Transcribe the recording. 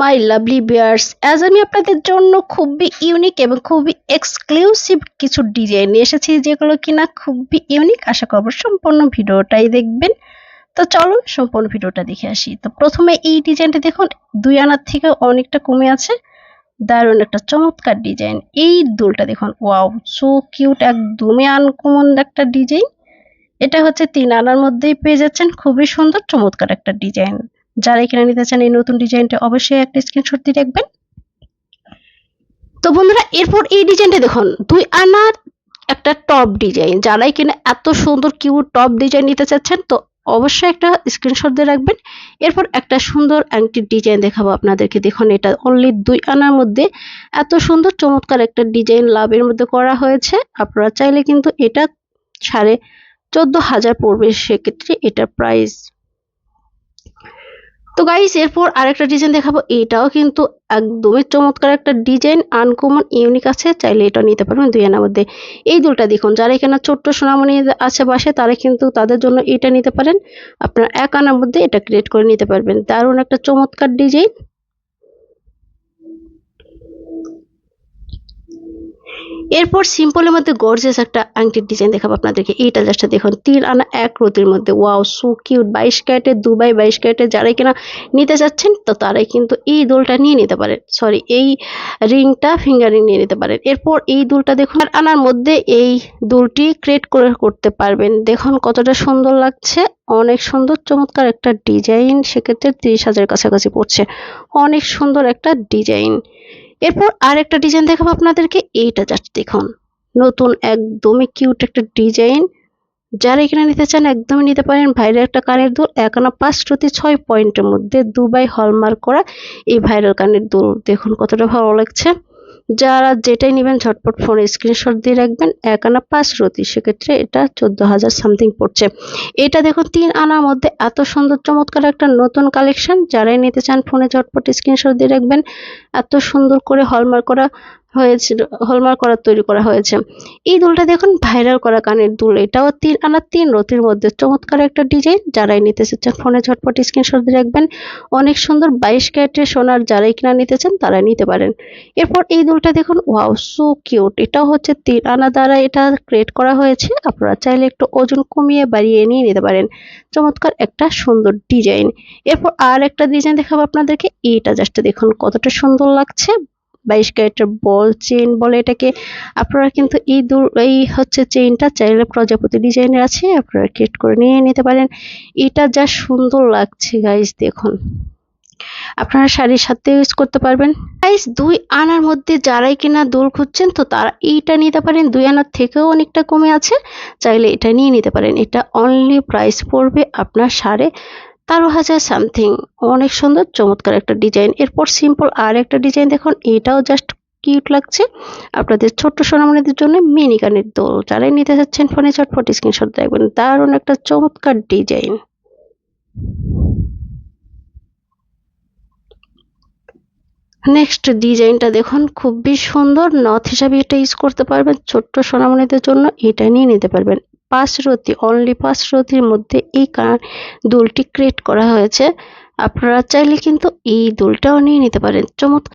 My lovely বিয়ার্স আজ আমি আপনাদের জন্য খুবই ইউনিক এবং খুবই এক্সক্লুসিভ কিছু ডিজাইন নিয়ে এসেছি, যেগুলো কিনা খুবই ইউনিক আশা করব সম্পূর্ণ ভিডিওটাই দেখবেন। তো চলো সম্পূর্ণ ভিডিওটা দেখে আসি। তো প্রথমে এই ডিজাইনটা দেখুন, দুই আনার থেকে অনেকটা কমে আছে। দারুণ একটা চমৎকার ডিজাইন এই দুলটা দেখুন ওয়াও সো কিউট একদমই আনকমন একটা ডিজাইন এটা হচ্ছে তিন আনার মধ্যেই পেয়ে যাচ্ছেন, খুবই সুন্দর, চমৎকার একটা ডিজাইন যারা এখানে নিতে চান এই নতুন ডিজাইনটা অবশ্যই একটা স্ক্রিনশট দিয়ে রাখবেন। তো বন্ধুরা, এরপর এই ডিজাইনটা দেখুন, দুই আনার একটা টপ ডিজাইন। যারাই কিনা এত সুন্দর কিউট টপ ডিজাইন নিতে চাচ্ছেন, তো অবশ্যই একটা স্ক্রিনশট দিয়ে রাখবেন। এরপর একটা সুন্দর আংটির ডিজাইন দেখাবো আপনাদেরকে। দেখুন, এটা অনলি দুই আনার মধ্যে এত সুন্দর, চমৎকার একটা ডিজাইন লাভের মধ্যে করা হয়েছে। আপনারা চাইলে কিন্তু এটা সাড়ে চোদ্দ হাজার পড়বে। সেক্ষেত্রে এটার প্রাইস তো গাইস এরপর আরেকটা ডিজাইন দেখাবো। এটাও কিন্তু একদমই চমৎকার একটা ডিজাইন আনকমন ইউনিক আছে। চাইলে এটা নিতে পারবেন দুই আনার মধ্যে। এই দুলটা দেখুন, যারা এখানে ছোট্ট সোনামণি আছে বাসে তারা কিন্তু তাদের জন্য এটা নিতে পারেন। আপনার এক আনার মধ্যে এটা ক্রিয়েট করে নিতে পারবেন। দারুণ একটা চমৎকার ডিজাইন এরপর সিম্পলের মধ্যে গর্জেস একটা আংটির ডিজাইন দেখাবো আপনাদেরকে। এইটা জাস্ট দেখুন তিন আনা এক রতির মধ্যে। ওয়াও সু কিউট বাইশ ক্যারেটের, দুবাই বাইশ ক্যারেটের যারাই কিনা নিতে চাচ্ছেন, তো তারাই কিন্তু এই দোলটা নিয়ে নিতে পারেন। সরি এই রিংটা ফিঙ্গার রিং নিয়ে নিতে পারেন। এরপর এই দুলটা দেখুন, আর আনার মধ্যে এই দুলটি ক্রিয়েট করে করতে পারবেন। দেখুন কতটা সুন্দর লাগছে। অনেক সুন্দর, চমৎকার একটা ডিজাইন সেক্ষেত্রে তিরিশ হাজারের কাছাকাছি পড়ছে। অনেক সুন্দর একটা ডিজাইন এরপর আর একটা ডিজাইন দেখাবো আপনাদেরকে, এইটা যাচ্ছে দেখুন। নতুন একদমই কিউট একটা ডিজাইন যারা এখানে নিতে চান একদমই নিতে পারেন। ভাইরাল একটা কানের দুল এক আনা পাঁচ প্রতি ছয় পয়েন্টের মধ্যে দুবাই হলমার্ক করা এই ভাইরাল কানের দুল। দেখুন কতটা ভালো লাগছে। যারা যেটাই নেবেন ঝটপট ফোনে স্ক্রিনশট দিয়ে রাখবেন, এক আনা পাঁচ রতি, সেক্ষেত্রে এটা চোদ্দ হাজার সামথিং পড়ছে। এটা দেখুন, তিন আনার মধ্যে এত সুন্দর চমৎকার একটা নতুন কালেকশন যারাই নিতে চান ফোনে ঝটপট স্ক্রিনশট দিয়ে রাখবেন, এত সুন্দর করে হলমার্ক করা হয়েছিল, হলমার্ক করা তৈরি করা হয়েছে। এই দুলটা দেখুন ভাইরাল করা কানের দুল। এটাও তিন, আনার তিন রতির মধ্যে। চমৎকার একটা ডিজাইন যারাই নিতে চাচ্ছেন, ফোনে ঝটপট স্ক্রিনশট দিয়ে রাখবেন। অনেক সুন্দর বাইশ ক্যারেটের সোনার যারাই কিনা নিতে চান তারাই নিতে পারেন। এরপর এই দুলটা দেখুন ওয়াও সো কিউট এটাও হচ্ছে তিন আনা দ্বারা এটা ক্রিয়েট করা হয়েছে। আপনারা চাইলে একটু ওজন কমিয়ে বাড়িয়ে নিয়ে নিতে পারেন। চমৎকার একটা সুন্দর ডিজাইন এরপর আর একটা ডিজাইন দেখাবো আপনাদেরকে। এইটা জাস্ট দেখুন, কতটা সুন্দর লাগছে। বাইশ ক্যারেটের বল চেন বলে এটাকে। আপনারা কিন্তু এই দূর, এই হচ্ছে চেইনটা চাইলে প্রজাপতি ডিজাইনের আছে, আপনারা ক্রিয়েট করে নিয়ে নিতে পারেন। এটা যা সুন্দর লাগছে গাইস দেখুন। আপনারা শাড়ির সাথে ইউজ করতে পারবেন। গাইস দুই আনার মধ্যে যারাই কিনা দোল খুঁজছেন, তো তারা এইটা নিতে পারেন। দুই আনার থেকেও অনেকটা কমে আছে, চাইলে এটা নিয়ে নিতে পারেন। এটা অনলি প্রাইস পড়বে আপনার সাড়ে তেরো হাজার সামথিং। অনেক সুন্দর, চমৎকার একটা ডিজাইন। এরপর সিম্পল আর একটা ডিজাইন দেখুন, এটাও জাস্ট কিউট লাগছে। আপনাদের ছোট্ট সোনামণিদের জন্য মিনি কানের দোল। যারাই নিতে চাচ্ছেন ফোনে চটপট স্ক্রিনশট দেখবেন দারুণ একটা চমৎকার ডিজাইন। নেক্সট ডিজাইনটা দেখুন, খুবই সুন্দর। নথ হিসাবে এটা ইউজ করতে পারবেন ছোট্ট সোনামণিদের জন্য। এটা নিয়ে নিতে পারবেন। পাঁচ রতি অনলি পাঁচ রতির মধ্যে এই দুলটি ক্রিয়েট করা হয়েছে। আপনারা চাইলে কিন্তু এই দুলটাও নিয়ে নিতে পারেন। চমৎকার!